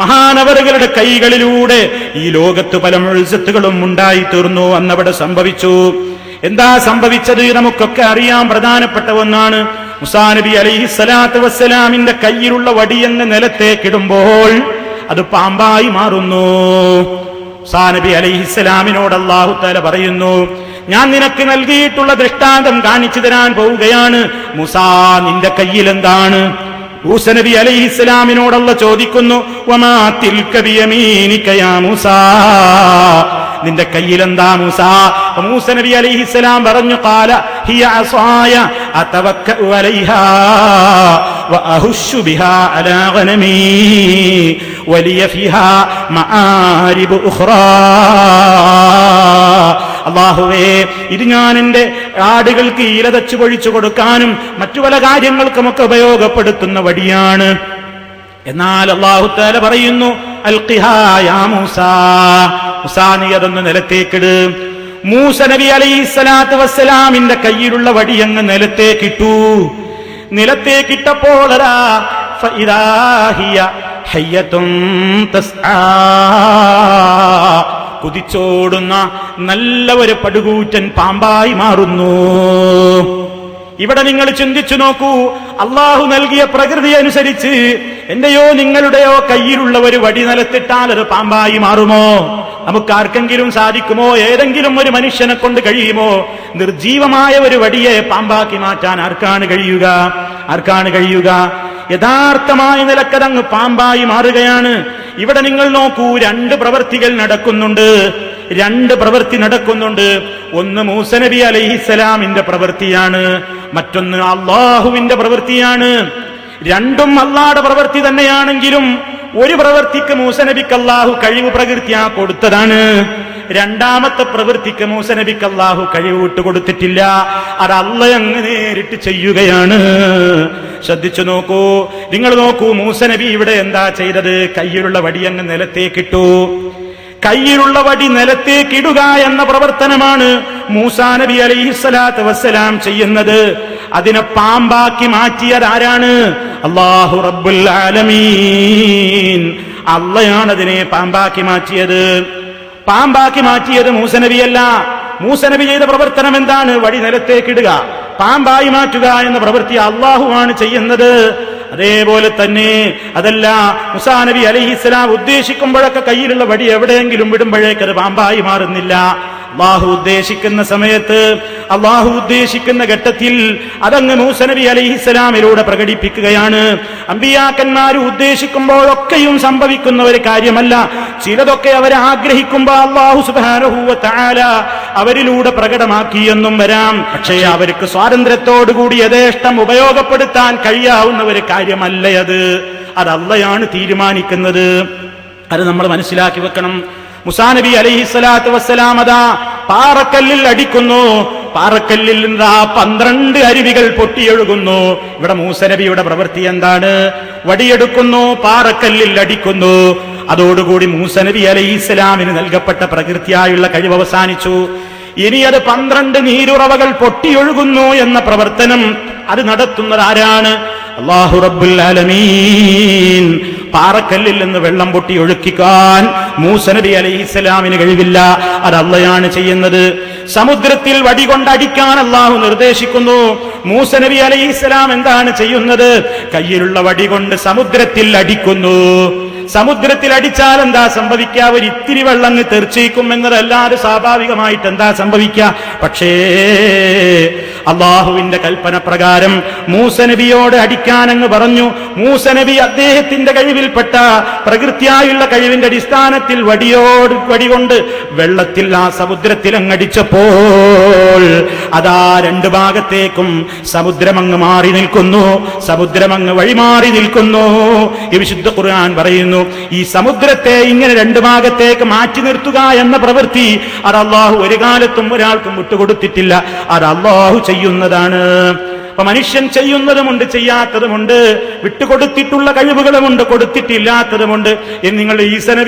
മഹാനവറുകളുടെ കൈകളിലൂടെ ഈ ലോകത്ത് പല മുഴുസത്തുകളും ഉണ്ടായി തീർന്നു അന്നവിടെ സംഭവിച്ചു. എന്താ സംഭവിച്ചത് നമുക്കൊക്കെ അറിയാം. പ്രധാനപ്പെട്ട ഒന്നാണ് മുസാ നബി അലൈഹി സ്വലാത്തു വസ്സലാമിന്റെ കയ്യിലുള്ള വടിയങ്ങ് നിലത്തേക്കിടുമ്പോൾ അത് പാമ്പായി മാറുന്നു. മുസാ നബി അലൈഹിസ്സലാമിനോട് അള്ളാഹു തആല പറയുന്നു ഞാൻ നിനക്ക് നൽകിയിട്ടുള്ള ദൃഷ്ടാന്തം കാണിച്ചു തരാൻ പോവുകയാണ്. മുസാ നിന്റെ കയ്യിൽ എന്താണ്? മൂസ നബി അലൈഹിസ്സലാമിനോടുള്ള ചോദിക്കുന്നു നിന്റെ കയ്യിലെന്താ മൂസ? മൂസ നബി അലൈഹിസ്സലാം പറഞ്ഞു ഖാല ഹിയ അസായ അതവക്കഉ അലൈഹാ വഅഹുഷു ബിഹാ അലാ ഗനമീ വലിയ ഫിഹാ മആരിബു ഉഖ്റാ. അള്ളാഹുവേ ഇത് ഞാൻ എന്റെ ആടുകൾക്ക് ഈലതച്ചു പൊഴിച്ചു കൊടുക്കാനും മറ്റു പല കാര്യങ്ങൾക്കുമൊക്കെ ഉപയോഗപ്പെടുത്തുന്ന വടിയാണ്. എന്നാൽ അള്ളാഹു താല പറയുന്നു നീ അതൊന്ന് നിലത്തേക്കിട്. മൂസ നബി അലൈഹി സ്വലാത്തു വസ്സലാമിന്റെ കയ്യിലുള്ള വടി അങ്ങ് നിലത്തേക്കിട്ടു. നിലത്തേക്കിട്ടപ്പോൾ അതാ കുതിച്ചോടുന്ന നല്ല ഒരു പടുകൂറ്റൻ പാമ്പായി മാറുന്നു. ഇവിടെ നിങ്ങൾ ചിന്തിച്ചു നോക്കൂ അള്ളാഹു നൽകിയ പ്രകൃതി അനുസരിച്ച് എന്റെയോ നിങ്ങളുടെയോ കയ്യിലുള്ള ഒരു വടി നിലത്തിട്ടാൽ അത് പാമ്പായി മാറുമോ? നമുക്ക് ആർക്കെങ്കിലും സാധിക്കുമോ? ഏതെങ്കിലും ഒരു മനുഷ്യനെ കൊണ്ട് കഴിയുമോ? നിർജീവമായ ഒരു വടിയെ പാമ്പാക്കി മാറ്റാൻ ആർക്കാണ് കഴിയുക? ആർക്കാണ് കഴിയുക? യഥാർത്ഥമായ നിലക്കതങ്ങ് പാമ്പായി മാറുകയാണ്. ഇവിടെ നിങ്ങൾ നോക്കൂ രണ്ട് പ്രവൃത്തികൾ നടക്കുന്നുണ്ട്. രണ്ട് പ്രവൃത്തി നടക്കുന്നുണ്ട്. ഒന്ന് മൂസനബി അലൈഹിസലാമിന്റെ പ്രവൃത്തിയാണ് മറ്റൊന്ന് അള്ളാഹുവിന്റെ പ്രവൃത്തിയാണ് രണ്ടും അള്ളാടെ പ്രവൃത്തി തന്നെയാണെങ്കിലും ഒരു പ്രവൃത്തിക്ക് മൂസനബിക്ക് അള്ളാഹു കഴിവ് പ്രകൃതിയാ കൊടുത്തതാണ്. രണ്ടാമത്തെ പ്രവൃത്തിക്ക് മൂസ നബിക്ക് അള്ളാഹു കഴിവിട്ട് കൊടുത്തിട്ടില്ല. അത് അല്ല അങ്ങ് നേരിട്ട് ചെയ്യുകയാണ്. ശ്രദ്ധിച്ചു നോക്കൂ. നിങ്ങൾ നോക്കൂ മൂസ നബി ഇവിടെ എന്താ ചെയ്തത്? കയ്യിലുള്ള വടി അങ്ങ് നിലത്തേക്കിട്ടു. കയ്യിലുള്ള വടി നിലത്തേക്കിടുക എന്ന പ്രവർത്തനമാണ് മൂസാ നബി അലൈഹിസ്സലാത്ത് വസ്സലാം ചെയ്യുന്നത്. അതിനെ പാമ്പാക്കി മാറ്റിയത് ആരാണ്? അള്ളാഹു റബ്ബുൽ ആലമീൻ. അള്ളയാണ് അതിനെ പാമ്പാക്കി മാറ്റിയത്. പാമ്പാക്കി മാറ്റിയത് മൂസനബിയല്ല. മൂസനബി ചെയ്ത പ്രവർത്തനം എന്താണ്? വഴി നിലത്തേക്കിടുക പാമ്പായി മാറ്റുക എന്ന പ്രവൃത്തി അള്ളാഹുവാണ് ചെയ്യുന്നത്. അതേപോലെ തന്നെ അതല്ല മുസാ നബി അലഹിസ്സലാം ഉദ്ദേശിക്കുമ്പോഴൊക്കെ കയ്യിലുള്ള വടി എവിടെയെങ്കിലും വിടുമ്പോഴേക്കത് പാമ്പായി മാറുന്നില്ല. അള്ളാഹു ഉദ്ദേശിക്കുന്ന സമയത്ത് അള്ളാഹു ഉദ്ദേശിക്കുന്ന ഘട്ടത്തിൽ അതങ്ങ് മൂസ നബി അലിഹിസ്സലാമിലൂടെ പ്രകടിപ്പിക്കുകയാണ്. അമ്പിയാക്കന്മാർ ഉദ്ദേശിക്കുമ്പോഴൊക്കെയും സംഭവിക്കുന്ന ഒരു കാര്യമല്ല. ചിലതൊക്കെ അവർ ആഗ്രഹിക്കുമ്പോൾ അള്ളാഹു സുബാനഹൂവ താല അവരിലൂടെ പ്രകടമാക്കിയെന്നും വരാം. പക്ഷേ അവർക്ക് സ്വാതന്ത്ര്യത്തോടുകൂടി യഥേഷ്ടം ഉപയോഗപ്പെടുത്താൻ കഴിയാവുന്ന ഒരു കാര്യമല്ല അത്. അതല്ലയാണ് തീരുമാനിക്കുന്നത്. അത് നമ്മൾ മനസ്സിലാക്കി വെക്കണം. മുസാനബി അലൈഹി സ്വലാത്തു വസ്സലാം അതാ പാറക്കല്ലിൽ അടിക്കുന്നു. പാറക്കല്ലിൽ നിന്ന് പന്ത്രണ്ട് അരുവികൾ പൊട്ടിയൊഴുകുന്നു. ഇവിടെ മൂസനബിയുടെ പ്രവൃത്തി എന്താണ്? വടിയെടുക്കുന്നു പാറക്കല്ലിൽ അടിക്കുന്നു. അതോടുകൂടി മൂസനബി അലൈഹി ഇസ്ലാമിന് നൽകപ്പെട്ട പ്രകൃതിയായുള്ള കഴിവ് അവസാനിച്ചു. ഇനി അത് പന്ത്രണ്ട് നീരുറവകൾ പൊട്ടിയൊഴുകുന്നു എന്ന പ്രവർത്തനം അത് നടത്തുന്നത് ആരാണ്? അള്ളാഹു ആലമീൻ. പാറക്കല്ലിൽ നിന്ന് വെള്ളം പൊട്ടി ഒഴുക്കിക്കാൻ മൂസനബി അലൈഹി ഇസ്ലാമിന് കഴിവില്ല. അത് അള്ളയാണ് ചെയ്യുന്നത്. സമുദ്രത്തിൽ വടി കൊണ്ടടിക്കാൻ അള്ളാഹു നിർദ്ദേശിക്കുന്നു. മൂസനബി അലൈഹി ഇസ്ലാം എന്താണ് ചെയ്യുന്നത്? കയ്യിലുള്ള വടി കൊണ്ട് സമുദ്രത്തിൽ അടിക്കുന്നു. സമുദ്രത്തിൽ അടിച്ചാൽ എന്താ സംഭവിക്കുക? ഒരു ഇത്തിരി വെള്ളങ്ങ് തെറിച്ചേക്കും എന്നതല്ലാതെ സ്വാഭാവികമായിട്ട് എന്താ സംഭവിക്കുക? പക്ഷേ അള്ളാഹുവിന്റെ കൽപ്പന പ്രകാരം മൂസനബിയോട് അടിക്കാനങ്ങ് പറഞ്ഞു. മൂസനബി അദ്ദേഹത്തിന്റെ കഴിവിൽപ്പെട്ട പ്രകൃതിയായുള്ള കഴിവിന്റെ അടിസ്ഥാനത്തിൽ വടിയോട് വടികൊണ്ട് വെള്ളത്തിൽ ആ സമുദ്രത്തിൽ അങ്ങടിച്ചപ്പോൾ അതാ രണ്ടു ഭാഗത്തേക്കും സമുദ്രമങ്ങ് മാറി നിൽക്കുന്നു. സമുദ്രമങ്ങ് വഴിമാറി നിൽക്കുന്നു. ഈ വിശുദ്ധ ഖുർആൻ പറയുന്നു ഈ സമുദ്രത്തെ ഇങ്ങനെ രണ്ടു ഭാഗത്തേക്ക് മാറ്റി നിർത്തുക എന്ന പ്രവൃത്തി അത് അള്ളാഹു ഒരു കാലത്തും ഒരാൾക്കും വിട്ടുകൊടുത്തിട്ടില്ല. അത് അള്ളാഹു ചെയ്യുന്നതാണ്. അപ്പൊ മനുഷ്യൻ ചെയ്യുന്നതുമുണ്ട് ചെയ്യാത്തതുമുണ്ട് വിട്ടുകൊടുത്തിട്ടുള്ള കഴിവുകളുമുണ്ട് കൊടുത്തിട്ടില്ലാത്തതുമുണ്ട് എന്ന് നിങ്ങൾ ഈസനബി